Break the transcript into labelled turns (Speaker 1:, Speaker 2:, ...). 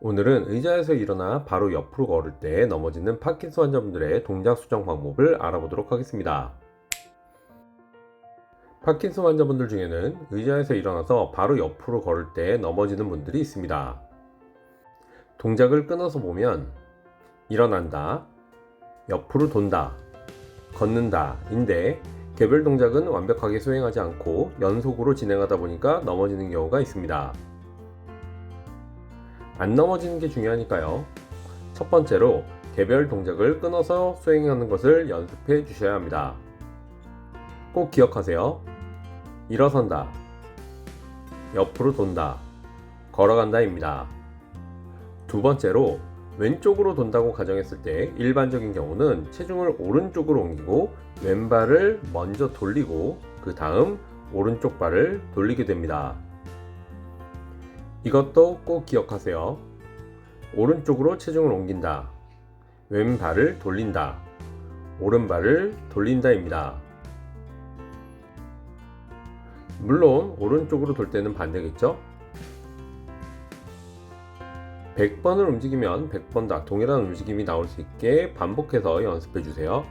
Speaker 1: 오늘은 의자에서 일어나 바로 옆으로 걸을 때 넘어지는 파킨슨 환자분들의 동작 수정 방법을 알아보도록 하겠습니다. 파킨슨 환자분들 중에는 의자에서 일어나서 바로 옆으로 걸을 때 넘어지는 분들이 있습니다. 동작을 끊어서 보면 일어난다, 옆으로 돈다, 걷는다 인데 개별 동작은 완벽하게 수행하지 않고 연속으로 진행하다 보니까 넘어지는 경우가 있습니다. 안 넘어지는 게 중요하니까요. 첫 번째로 개별 동작을 끊어서 수행하는 것을 연습해 주셔야 합니다. 꼭 기억하세요. 일어선다. 옆으로 돈다. 걸어간다입니다. 두 번째로 왼쪽으로 돈다고 가정했을 때 일반적인 경우는 체중을 오른쪽으로 옮기고 왼발을 먼저 돌리고 그 다음 오른쪽 발을 돌리게 됩니다. 이것도 꼭 기억하세요. 오른쪽으로 체중을 옮긴다. 왼발을 돌린다. 오른발을 돌린다입니다. 물론 오른쪽으로 돌 때는 반대겠죠? 100번을 움직이면 100번 다 동일한 움직임이 나올 수 있게 반복해서 연습해 주세요.